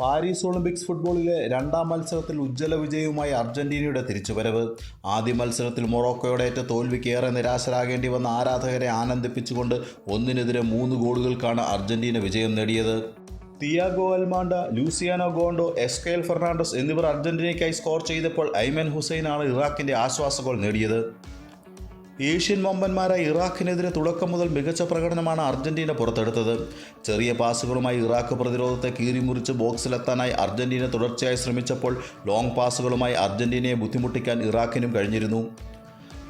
Paris Olympics ഫുട്ബോളിലെ രണ്ടാം മത്സരത്തിൽ ഉജ്ജ്വല വിജയവുമായി അർജന്റീനയുടെ തിരിച്ചുവരവ്. ആദ്യ മത്സരത്തിൽ മൊറോക്കോയുടെ ഏറ്റ തോൽവിക്ക് ഏറെ നിരാശരാകേണ്ടി വന്ന ആരാധകരെ ആനന്ദിപ്പിച്ചുകൊണ്ട് ഒന്നിനെതിരെ മൂന്ന് ഗോളുകൾക്കാണ് അർജന്റീന വിജയം നേടിയത്. Thiago Almada Luciano Gondou Ezequiel Fernandez എന്നിവർ അർജന്റീനയ്ക്കായി സ്കോർ ചെയ്തപ്പോൾ ഐമൻ ഹുസൈനാണ് ഇറാഖിന്റെ ആശ്വാസ ഗോൾ നേടിയത്. ഏഷ്യൻ വമ്പന്മാരായ ഇറാഖിനെതിരെ തുടക്കം മുതൽ മികച്ച പ്രകടനമാണ് അർജന്റീന പുറത്തെടുത്തത്. ചെറിയ പാസുകളുമായി ഇറാഖ് പ്രതിരോധത്തെ കീറിമുറിച്ച് ബോക്സിലെത്താനായി അർജന്റീന തുടർച്ചയായി ശ്രമിച്ചപ്പോൾ ലോങ് പാസുകളുമായി അർജന്റീനയെ ബുദ്ധിമുട്ടിക്കാൻ ഇറാഖിനും കഴിഞ്ഞിരുന്നു.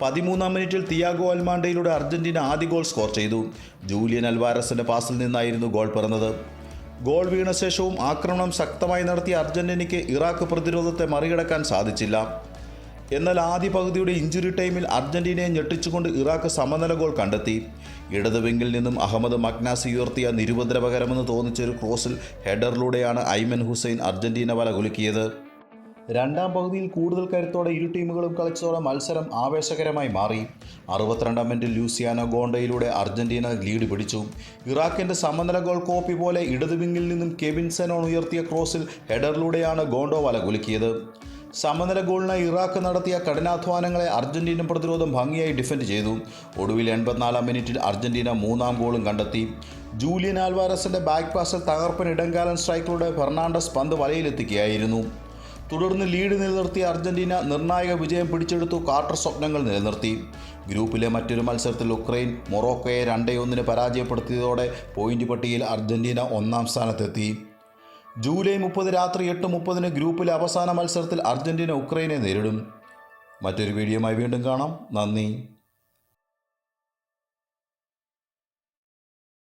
പതിമൂന്നാം മിനിറ്റിൽ തിയാഗോ അൽമാണ്ടയിലൂടെ അർജന്റീന ആദ്യ ഗോൾ സ്കോർ ചെയ്തു. ജൂലിയൻ അൽവാരസിന്റെ പാസിൽ നിന്നായിരുന്നു ഗോൾ പിറന്നത്. ഗോൾ വീണ ശേഷവും ആക്രമണം ശക്തമായി നടത്തിയ അർജന്റീനയ്ക്ക് ഇറാഖ് പ്രതിരോധത്തെ മറികടക്കാൻ സാധിച്ചില്ല. എന്നാൽ ആദ്യ പകുതിയുടെ ഇഞ്ചുറി ടൈമിൽ അർജന്റീനയെ ഞെട്ടിച്ചുകൊണ്ട് ഇറാഖ് സമനില ഗോൾ കണ്ടെത്തി. ഇടത് നിന്നും അഹമ്മദ് മഗ്നാസി ഉയർത്തിയ നിരുപദ്രവകരമെന്ന് തോന്നിച്ചൊരു ക്രോസിൽ ഹെഡറിലൂടെയാണ് ഐമൻ ഹുസൈൻ അർജന്റീന വല കുലുക്കിയത്. രണ്ടാം പകുതിയിൽ കൂടുതൽ കരുത്തോടെ ഇരു ടീമുകളും കളിച്ചതോടെ മത്സരം ആവേശകരമായി മാറി. അറുപത്തിരണ്ടാം മിനിറ്റ് ലൂസിയാനോ ഗോണ്ടയിലൂടെ അർജന്റീന ലീഡ് പിടിച്ചു. ഇറാഖിന്റെ സമനില ഗോൾ കോപ്പി പോലെ ഇടതുവിങ്ങിൽ നിന്നും കെവിൻ സെനോൺ ഉയർത്തിയ ക്രോസിൽ ഹെഡറിലൂടെയാണ് ഗോണ്ടോ വല കുലുക്കിയത്. സമനില ഗോളിന് ഇറാഖ് നടത്തിയ കഠിനാധ്വാനങ്ങളെ അർജന്റീന പ്രതിരോധം ഭംഗിയായി ഡിഫെൻഡ് ചെയ്തു. ഒടുവിൽ എൺപത്തിനാലാം മിനിറ്റിൽ അർജന്റീന മൂന്നാം ഗോളും കണ്ടെത്തി. ജൂലിയൻ ആൽവാരസിന്റെ ബാക്ക് പാസിൽ തകർപ്പൻ ഇടങ്കാലൻ സ്ട്രൈക്കറുടെ ഫെർണാണ്ടസ് പന്ത് വലയിലെത്തിക്കുകയായിരുന്നു. തുടർന്ന് ലീഡ് നിലനിർത്തിയ അർജന്റീന നിർണായക വിജയം പിടിച്ചെടുത്തു കാർട്ടർ സ്വപ്നങ്ങൾ നിലനിർത്തി. ഗ്രൂപ്പിലെ മറ്റൊരു മത്സരത്തിൽ ഉക്രൈൻ മൊറോക്കോയെ രണ്ടേ ഒന്നിന് പരാജയപ്പെടുത്തിയതോടെ പോയിന്റ് പട്ടികയിൽ അർജന്റീന ഒന്നാം സ്ഥാനത്തെത്തി. ജൂലൈ മുപ്പത് രാത്രി എട്ട് മുപ്പതിന് ഗ്രൂപ്പിലെ അവസാന മത്സരത്തിൽ അർജന്റീന ഉക്രൈനെ നേരിടും. മറ്റൊരു വീഡിയോയുമായി വീണ്ടും കാണാം. നന്ദി.